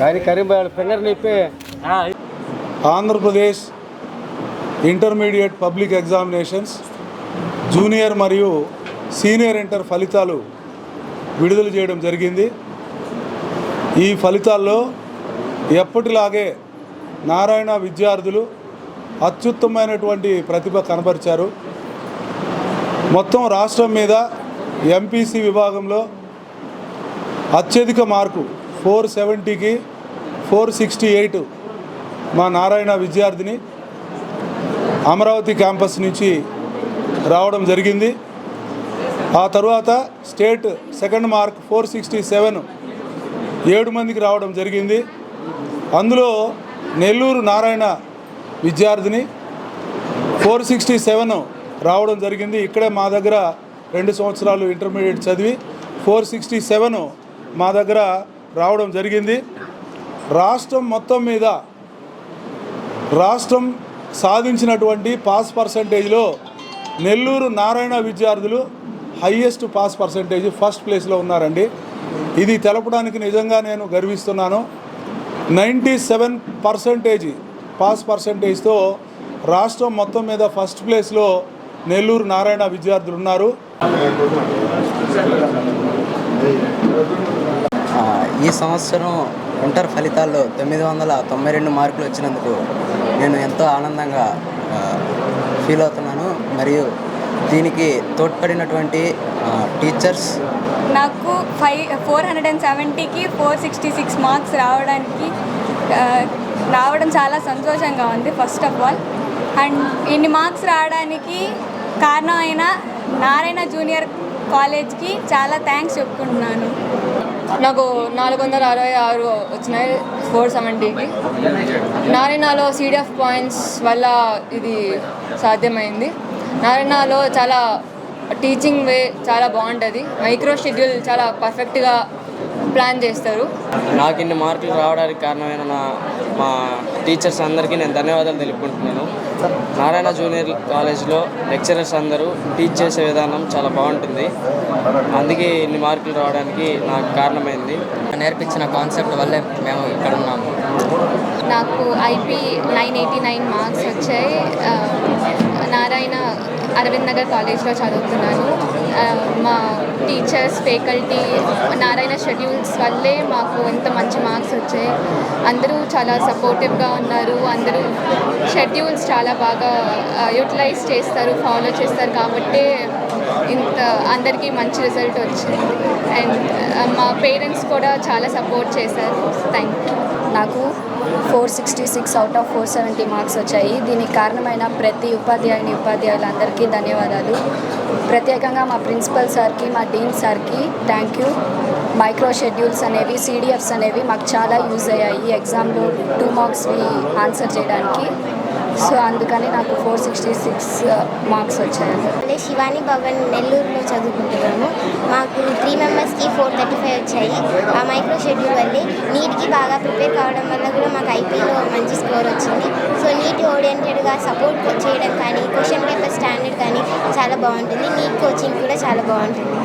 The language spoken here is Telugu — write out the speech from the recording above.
కానీ Karimbhai finger Andhra Pradesh intermediate public examinations junior మరియు సీనియర్ ఇంటర్ ఫలితాలు విడుదల చేయడం జరిగింది. ఈ ఫలితాల్లో ఎప్పటిలాగే నారాయణ విద్యార్థులు అత్యుత్తమైనటువంటి ప్రతిభ కనబరిచారు. మొత్తం రాష్ట్రం మీద ఎంపీసీ విభాగంలో అత్యధిక మార్కు ఫోర్ సెవెంటీకి ఫోర్ సిక్స్టీ ఎయిట్ మా నారాయణ విద్యార్థిని అమరావతి క్యాంపస్ నుంచి రావడం జరిగింది. ఆ తరువాత state second mark four sixty seven ఏడు మందికి రావడం జరిగింది. అందులో నెల్లూరు నారాయణ విద్యార్థిని ఫోర్ సిక్స్టీ సెవెన్ రావడం జరిగింది. ఇక్కడే మా దగ్గర రెండు సంవత్సరాలు ఇంటర్మీడియట్ చదివి ఫోర్ సిక్స్టీ సెవెన్ మా దగ్గర రావడం జరిగింది. రాష్ట్రం మొత్తం మీద రాష్ట్రం సాధించినటువంటి పాస్ పర్సంటేజ్లో నెల్లూరు నారాయణ విద్యార్థులు హయ్యెస్ట్ పాస్ పర్సంటేజ్ ఫస్ట్ ప్లేస్లో ఉన్నారండి. ఇది తెలపడానికి నిజంగా నేను గర్విస్తున్నాను. నైంటీ సెవెన్ పర్సంటేజ్ పాస్ పర్సంటేజ్తో రాష్ట్రం మొత్తం మీద ఫస్ట్ ప్లేస్లో నెల్లూరు నారాయణ విద్యార్థులు ఉన్నారు. ఆ, ఈ సంవత్సరం ఇంటర్ ఫలితాల్లో తొమ్మిది వందల తొంభై రెండు మార్కులు వచ్చినందుకు నేను ఎంతో ఆనందంగా ఫీల్ అవుతున్నాను. మరియు దీనికి తోడ్పడినటువంటి టీచర్స్ నాకు ఫైవ్ ఫోర్ హండ్రెడ్ అండ్ సెవెంటీకి ఫోర్ సిక్స్టీ సిక్స్ మార్క్స్ రావడానికి రావడం చాలా సంతోషంగా ఉంది ఫస్ట్ ఆఫ్ ఆల్. అండ్ ఇన్ని మార్క్స్ రావడానికి కారణం అయిన నారాయణ జూనియర్ కాలేజ్కి చాలా థ్యాంక్స్ చెప్పుకుంటున్నాను నాకు నాలుగు వందల అరవై ఆరు వచ్చినాయి ఫోర్ సెవెంటీకి. నారాయణలో సీడిఎఫ్ పాయింట్స్ వల్ల ఇది సాధ్యమైంది. నారాయణలో చాలా టీచింగ్ వే చాలా బాగుంటుంది. మైక్రో షెడ్యూల్ చాలా పర్ఫెక్ట్గా ప్లాన్ చేస్తారు. నాకు ఇన్ని మార్కులు రావడానికి కారణమైన నా మా టీచర్స్ అందరికీ నేను ధన్యవాదాలు తెలుపుకుంటున్నాను. నారాయణ జూనియర్ కాలేజ్లో లెక్చరర్స్ అందరూ టీచ్ చేసే విధానం చాలా బాగుంటుంది. అందుకే ఇన్ని మార్కులు రావడానికి నాకు కారణమైంది. నేర్పించిన కాన్సెప్ట్ వల్లే మేము ఇక్కడ ఉన్నాము. నాకు IP nine eighty nine marks వచ్చాయి. నారాయణ అరవింద్ నగర్ కాలేజ్లో చదువుతున్నాను. మా టీచర్స్ ఫ్యాకల్టీ నారాయణ షెడ్యూల్స్ వల్లే మాకు ఇంత మంచి మార్క్స్ వచ్చాయి. అందరూ చాలా సపోర్టివ్గా ఉన్నారు. అందరూ షెడ్యూల్స్ చాలా బాగా యూటిలైజ్ చేస్తారు ఫాలో చేస్తారు కాబట్టి ఇంత అందరికీ మంచి రిజల్ట్ వచ్చింది. అండ్ మా పేరెంట్స్ కూడా చాలా సపోర్ట్ చేశారు. Thank you. నాకు four sixty six out of four seventy marks వచ్చాయి. దీనికి కారణమైన ప్రతి ఉపాధ్యాయుని ఉపాధ్యాయులందరికీ ధన్యవాదాలు. ప్రత్యేకంగా మా ప్రిన్సిపల్ సార్కి మా డీన్ సార్కి థ్యాంక్ యూ. మైక్రో షెడ్యూల్స్ అనేవి సీడిఎఫ్స్ అనేవి మాకు చాలా యూజ్ అయ్యాయి ఎగ్జామ్లో టూ మార్క్స్వి ఆన్సర్ చేయడానికి. సో అందుకని నాకు ఫోర్ సిక్స్టీ సిక్స్ మార్క్స్ వచ్చాయి. అంటే శివాని భవన్ నెల్లూరులో చదువుకుంటున్నాము. మాకు త్రీ మెంబర్స్కి ఫోర్ థర్టీ వచ్చాయి. ఆ మైక్రో షెడ్యూల్ వల్లే నీట్కి బాగా ప్రిపేర్ కావడం వల్ల కూడా మాకు ఐపీలో మంచి స్కోర్ వచ్చింది. సో నీట్ ఓరియంటెడ్గా సపోర్ట్ చేయడం కానీ క్వశ్చన్ పేపర్ స్టాండర్డ్ కానీ చాలా బాగుంటుంది. నీట్ కోచింగ్ కూడా చాలా బాగుంటుంది.